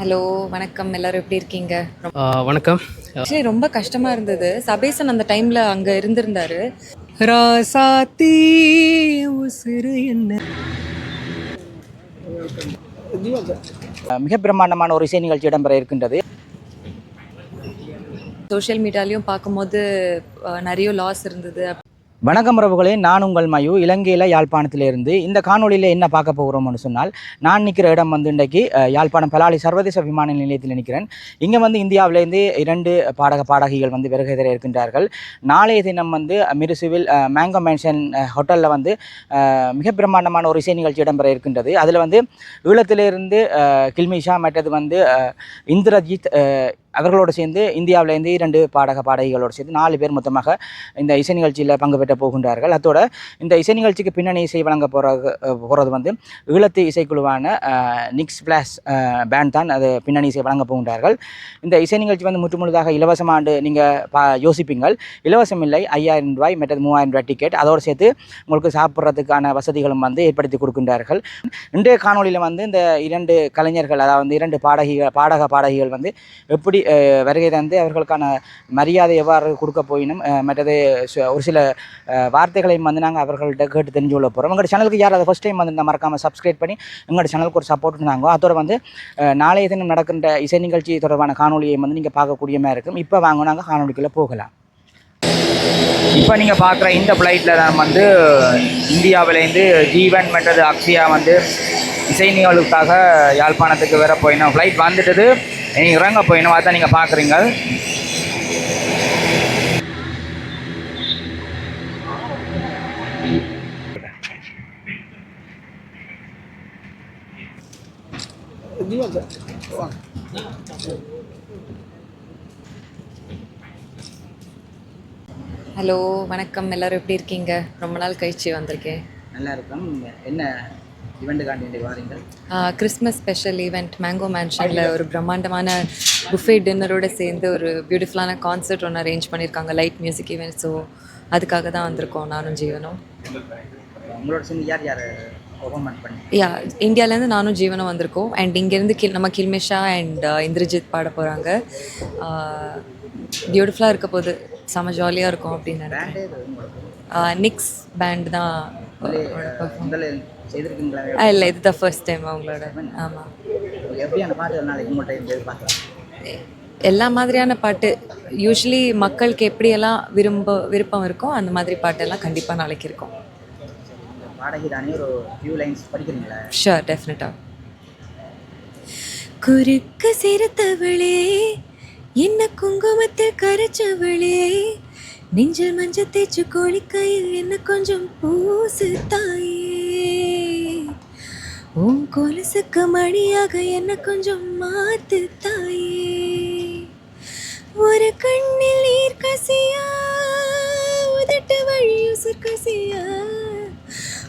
Hello வணக்கம். எல்லாரும் எப்படி இருக்கீங்க? வணக்கம். ஆக்சுவலி ரொம்ப கஷ்டமா இருந்தது. சபேசன் அந்த டைம்ல அங்க இருந்திருந்தாரு. ராசாத்தி உசுறு என்ன மிக பிரம்மாண்டமான ஒரு இசை நிகழ்ச்சி இடம்பெற இருக்கின்றது. சோஷியல் மீடியாலையும் பார்க்கும்போது நிறைய லாஸ் இருந்தது. வணக்கம் உறவுகளே நான் உங்கள் மயு. இலங்கையில் யாழ்ப்பாணத்திலிருந்து இந்த காணொளியில் என்ன பார்க்க போகிறோம்னு சொன்னால் நான் நிற்கிற இடம் வந்து இன்றைக்கு யாழ்ப்பாணம் பலாலி சர்வதேச விமான நிலையத்தில் நிற்கிறேன். இங்கே வந்து இந்தியாவிலேருந்து இரண்டு பாடக பாடகிகள் வந்து வருகை தர இருக்கின்றார்கள். நாளைய தினம் வந்து மிருசுவில் மேங்கோ மேன்ஷன் ஹோட்டலில் வந்து மிக பிரம்மாண்டமான ஒரு இசை நிகழ்ச்சி இடம்பெற இருக்கின்றது. அதில் வந்து ஈழத்திலிருந்து கில்மிஷா மற்றது வந்து இந்திரஜித் அவர்களோடு சேர்ந்து இந்தியாவிலேருந்து இரண்டு பாடக பாடகிகளோடு சேர்ந்து நாலு பேர் மொத்தமாக இந்த இசை நிகழ்ச்சியில் பங்கு பெற்ற போகின்றார்கள். அதோட இந்த இசை நிகழ்ச்சிக்கு பின்னணி இசை வழங்க போகிறது போகிறது வந்து ஈழத்து இசைக்குழுவான நிக்ஸ் பிளாஸ் பேண்ட் தான் அது பின்னணி இசை வழங்க போகின்றார்கள். இந்த இசை நிகழ்ச்சி வந்து முற்றுமுழுதாக இலவசமாண்டு நீங்கள் பா யோசிப்பீங்கள். இலவசம் இல்லை ஐயாயிரம் ரூபாய் மற்றது மூவாயிரம் ரூபாய் டிக்கெட் அதோடு சேர்த்து உங்களுக்கு சாப்பிட்றதுக்கான வசதிகளும் வந்து ஏற்படுத்தி கொடுக்கின்றார்கள். இன்றைய காணொளியில் வந்து இந்த இரண்டு கலைஞர்கள் அதாவது இரண்டு பாடகிகள் பாடக பாடகிகள் வந்து எப்படி வருகை தந்து அவர்களுக்கான மரியாதை எவ்வாறு கொடுக்க போயினும் மற்றது சு- ஒரு சில வார்த்தைகளையும் வந்து நாங்கள் அவர்கள்ட்ட கேட்டு தெரிஞ்சு கொள்ள போகிறோம் எங்களோட சேனலுக்கு யார் அதை ஃபஸ்ட் டைம் வந்து மறக்காமல் சப்ஸ்கிரைப் பண்ணி எங்களோட சேனலுக்கு ஒரு சப்போர்ட் இருந்தாங்க அதோட வந்து நாளைய தினம் நடக்கின்ற இசை நிகழ்ச்சி தொடர்பான காணொலியை வந்து நீங்கள் பார்க்கக்கூடிய மாதிரி இருக்கும். இப்போ வாங்க நாங்கள் காணொலிக்குள்ளே போகலாம். இப்போ நீங்கள் பார்க்குற இந்த ஃப்ளைட்டில் தான் வந்து இந்தியாவிலேருந்து ஜீவன் மற்றது அக்ஷயா வந்து இசை நிகழ்வுக்காக யாழ்ப்பாணத்துக்கு வேற போயினோம் ஃப்ளைட் வந்துட்டது. இறங்க போயினோம் அதான் நீங்கள் பார்க்குறீங்க ஹலோ வணக்கம். எல்லாரும் எப்படி இருக்கீங்க? ரொம்ப நாள் கழிச்சு வந்திருக்கேன். நல்லா இருக்கும். என்ன கிறிஸ்மஸ் ஸ்பெஷல் ஈவெண்ட் மேங்கோ மேன்ஷனில் ஒரு பிரம்மாண்டமான புஃபே டின்னரோட சேர்ந்து ஒரு பியூட்டிஃபுல்லான கான்சர்ட் ஒன்று அரேஞ்ச் பண்ணியிருக்காங்க லைட் மியூசிக் ஈவெண்ட் ஸோ அதுக்காக தான் வந்திருக்கோம் நானும் ஜீவனும். யா இந்தியாவிலேருந்து நானும் ஜீவனும் வந்திருக்கோம். அண்ட் இங்கேருந்து கில் நம்ம கில்மிஷா அண்ட் இந்திரஜித் பாட போகிறாங்க பியூட்டிஃபுல்லாக இருக்க போது செம ஜாலியாக இருக்கும் அப்படின்னு நினைக்கிறேன். நிக்ஸ் பேண்ட் தான் செய்திருக்கீங்களா? இல்லை இது தான் ஃபர்ஸ்ட் டைம் அவங்களோட. ஆமாம் எப்படியான பாட்டு நாளைக்கு உங்கள்கிட்ட எதிர்பார்க்கலாம் எல்லா மாதிரியான பாட்டு யூஸ்வலி மக்களுக்கு எப்படியெல்லாம் விரும்ப விருப்பம் இருக்கோ அந்த மாதிரி பாட்டெல்லாம் கண்டிப்பாக நாளைக்கு இருக்கும். பாடகி தானே ஒரு ஃபியூ லைன்ஸ் படிக்கிறீங்களா? ஷுர் டெஃபினட்டாக குறுக்க சிறுத்தவளே என்ன குங்குமத்தில் கரைச்சவளே நெஞ்சில் மஞ்ச தேய்ச்சு கோழிக்கையில் என்ன கொஞ்சம் பூசு தாயே உன் கொலுசுக்கு மணியாக என்ன கொஞ்சம் மாத்து தாயே. ஒரு கண்ணில் நீர் கசியா உதட்டு வழி உசுர்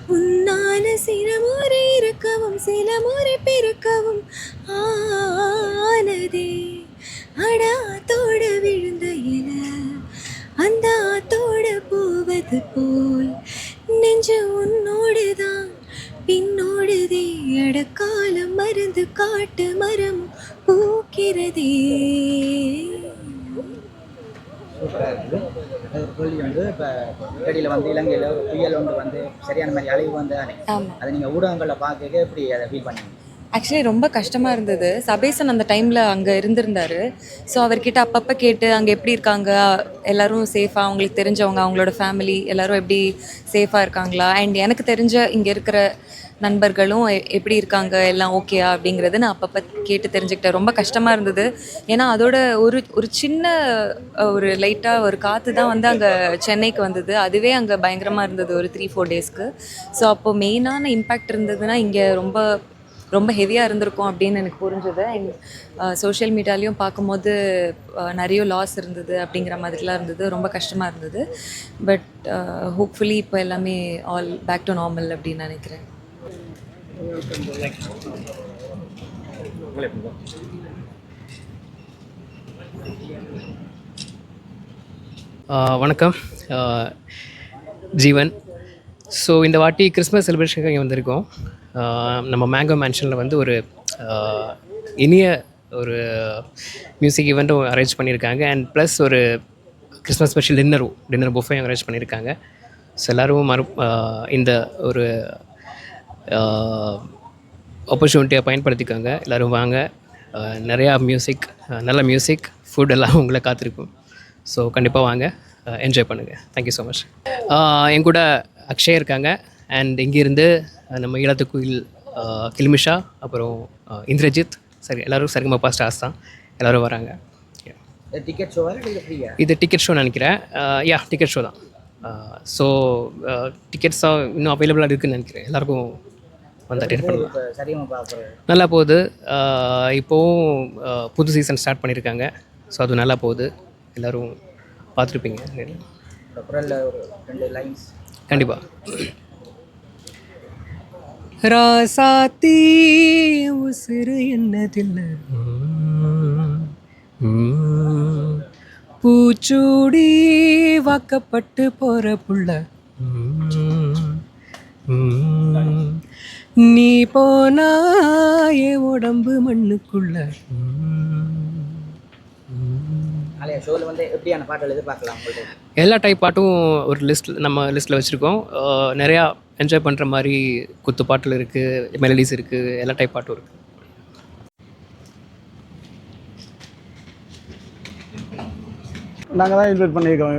உன்னால சில முறை இருக்கவும் சில முறை பிறக்கவும் ஆனதே. அடாத்தோட விழுந்த இல அந்த ஆத்தோட போவது போல் மருந்து காட்டு மரம் பூக்கிறதே. சூப்பராக இருக்குது. அது ஒரு கேள்வி வந்து இப்போ இடையில வந்து இலங்கையில் ஒரு புயல் ஒன்று வந்து சரியான மாதிரி அழிவு வந்து அதை நீங்கள் ஊடகங்களில் பார்க்க எப்படி அதை ஃபீல் பண்ணீங்க? ஆக்சுவலி ரொம்ப கஷ்டமாக இருந்தது. சபேசன் அந்த டைமில் அங்கே இருந்திருந்தாரு. ஸோ அவர்கிட்ட அப்பப்போ கேட்டு அங்கே எப்படி இருக்காங்க? எல்லாரும் சேஃபாக அவங்களுக்கு தெரிஞ்சவங்க அவங்களோட ஃபேமிலி எல்லாரும் எப்படி சேஃபாக இருக்காங்களா? அண்ட் எனக்கு தெரிஞ்ச இங்கே இருக்கிற நண்பர்களும் எ- எப்படி இருக்காங்க எல்லாம் ஓகேயா அப்படிங்கிறது நான் அப்பப்போ கேட்டு தெரிஞ்சுக்கிட்டேன். ரொம்ப கஷ்டமாக இருந்தது. ஏன்னா அதோட ஒரு ஒரு சின்ன ஒரு லைட்டாக ஒரு காற்று தான் வந்து அங்கே சென்னைக்கு வந்தது. அதுவே அங்கே பயங்கரமாக இருந்தது ஒரு த்ரீ ஃபோர் டேஸ்க்கு ஸோ அப்போ மெயினான இம்பேக்ட் இருந்ததுன்னா இங்கே ரொம்ப ரொம்ப ஹெவியாக இருந்திருக்கும் அப்படின்னு எனக்கு புரிஞ்சுது. சோஷியல் மீடியாலையும் பார்க்கும்போது நிறைய லாஸ் இருந்தது அப்படிங்கிற மாதிரிலாம் இருந்தது. ரொம்ப கஷ்டமாக இருந்தது. பட் ஹோப்ஃபுல்லி இப்போ எல்லாமே ஆல் பேக் டு நார்மல் அப்படின்னு நினைக்கிறேன். வணக்கம். ஜீவன். ஸோ இந்த வாட்டி கிறிஸ்மஸ் செலிப்ரேஷனுக்கு இங்கே வந்திருக்கோம். நம்ம மேங்கோ மேன்ஷனில் வந்து ஒரு இனிய ஒரு மியூசிக் ஈவெண்ட்டும் அரேஞ்ச் பண்ணியிருக்காங்க. அண்ட் ப்ளஸ் ஒரு கிறிஸ்மஸ் ஸ்பெஷல் டின்னரும் டின்னர் புஃபையும் அரேஞ்ச் பண்ணியிருக்காங்க. ஸோ எல்லோரும் மறு இந்த ஒரு ஆப்பர்ச்சுனிட்டியை பயன்படுத்திக்கோங்க. எல்லோரும் வாங்க. நிறையா மியூசிக் நல்ல மியூசிக் ஃபுட் எல்லாம் உங்களை காத்திருக்கும். ஸோ கண்டிப்பாக வாங்க. என்ஜாய் பண்ணுங்கள் தேங்க்யூ ஸோ மச் என் கூட அக்ஷய் இருக்காங்க. அண்ட் இங்கேருந்து நம்ம ஈழத்து கோயில் கில்மிஷா அப்புறம் இந்திரஜித். சரி எல்லோரும் சரிகமப்பா ஸ்டார்ஸ் தான். எல்லோரும் வராங்க. இது டிக்கெட் ஷோ நினைக்கிறேன். யா டிக்கெட் ஷோ தான். ஸோ டிக்கெட்ஸாக இன்னும் அவைலபிளாக இருக்குன்னு நினைக்கிறேன். எல்லாருக்கும் வந்து பண்ணலாம். பார்க்குறது நல்லா போகுது. ஆஹ் இப்போவும் புது சீசன் ஸ்டார்ட் பண்ணியிருக்காங்க ஸோ அது நல்லா போகுது. எல்லோரும் பார்த்துருப்பீங்க. கண்டிப்பாக ராசாத்தி உசுறு என்னதில்லை? பூச்சூடி வாக்கப்பட்டு போற புள்ள. நீ போனா என் உடம்பு மண்ணுக்குள்ள. எல்லா டைப் பாட்டும் ஒரு லிஸ்ட் நம்ம லிஸ்ட்டில் வச்சுருக்கோம். நிறையா என்ஜாய் பண்ணுற மாதிரி குத்து பாட்டில் இருக்குது மெலடிஸ் இருக்குது எல்லா டைப் பாட்டும் இருக்குது நாங்கள் தான் இன்வைட் பண்ணியிருக்கோம்.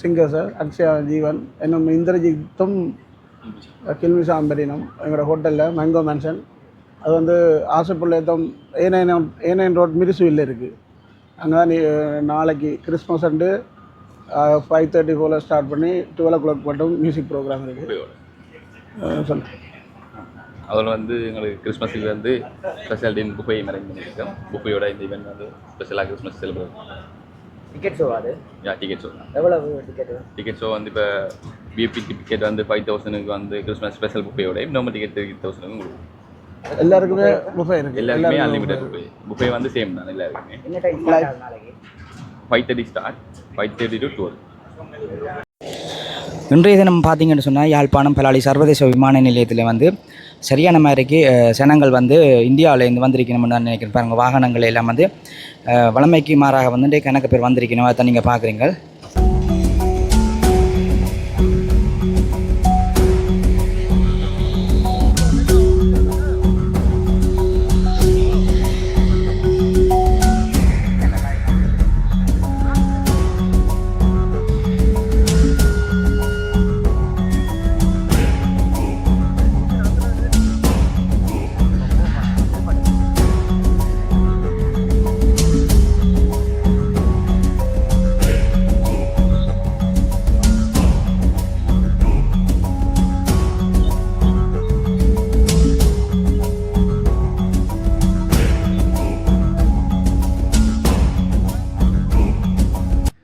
சிங்கர்ஸை அக்ஷயா ஜீவன் இன்னும் இந்திரஜித்தும் கில்மிஷா அம்பரினம் எங்களோட ஹோட்டலில் மேங்கோ மேன்ஷன் அது வந்து ஆசைப்புள்ளேத்தம் ஏனைன் ஏனைன் ரோட் மிரிசுவில் இருக்குது அங்கே தான் நீ- நாளைக்கு கிறிஸ்மஸ் அண்டு ஃபைவ் தேர்ட்டி போல் ஸ்டார்ட் பண்ணி டுவெல் ஓ கிளாக் மட்டும் மியூசிக் ப்ரோக்ராம் இருக்குது சொல்லு அதில் வந்து எங்களுக்கு கிறிஸ்மஸுக்கு வந்து ஸ்பெஷல் டின் புஃபை அரேஞ்ச் பண்ணியிருக்கோம் புஃபையோட இந்த ஈவெண்ட் வந்து ஸ்பெஷலாக கிறிஸ்மஸ் செலிப்ரேட் டிக்கெட் ஷோவா அது? யா டிக்கெட் ஷோ தான் எவ்வளவு டிக்கெட்டு டிக்கெட் ஷோ வந்து இப்போ பிபி டிக்கெட் வந்து ஃபைவ் தௌசண்ட்க்கு வந்து கிறிஸ்மஸ் ஸ்பெஷல் புஃபையோட நம்ம டிக்கெட் த்ரீ தௌசண்ட்க்கும் கொடுக்கும். எல்லாருக்குமே புஃபே அன்லிமிட்டட் புஃபை வந்து சேம் தான் எல்லாருக்குமே. என்ன டைம் ஸ்டார்ட் ஆகுது நாளைக்கு? Five thirty start five thirty to twelve இன்றைய தினம் பார்த்தீங்கன்னு சொன்னால் யாழ்ப்பாணம் பலாலி சர்வதேச விமான நிலையத்தில் வந்து சரியான மாதிரிக்கு சனங்கள் ஜனங்கள் வந்து இந்தியாவிலேருந்து வந்திருக்கணும்னு நான் நினைக்கிறேன். பாருங்கள் வாகனங்கள் எல்லாம் வந்து வளமைக்கு மாறாக வந்து கணக்கு பேர் வந்திருக்கணும். அதை நீங்கள் பார்க்குறீங்க.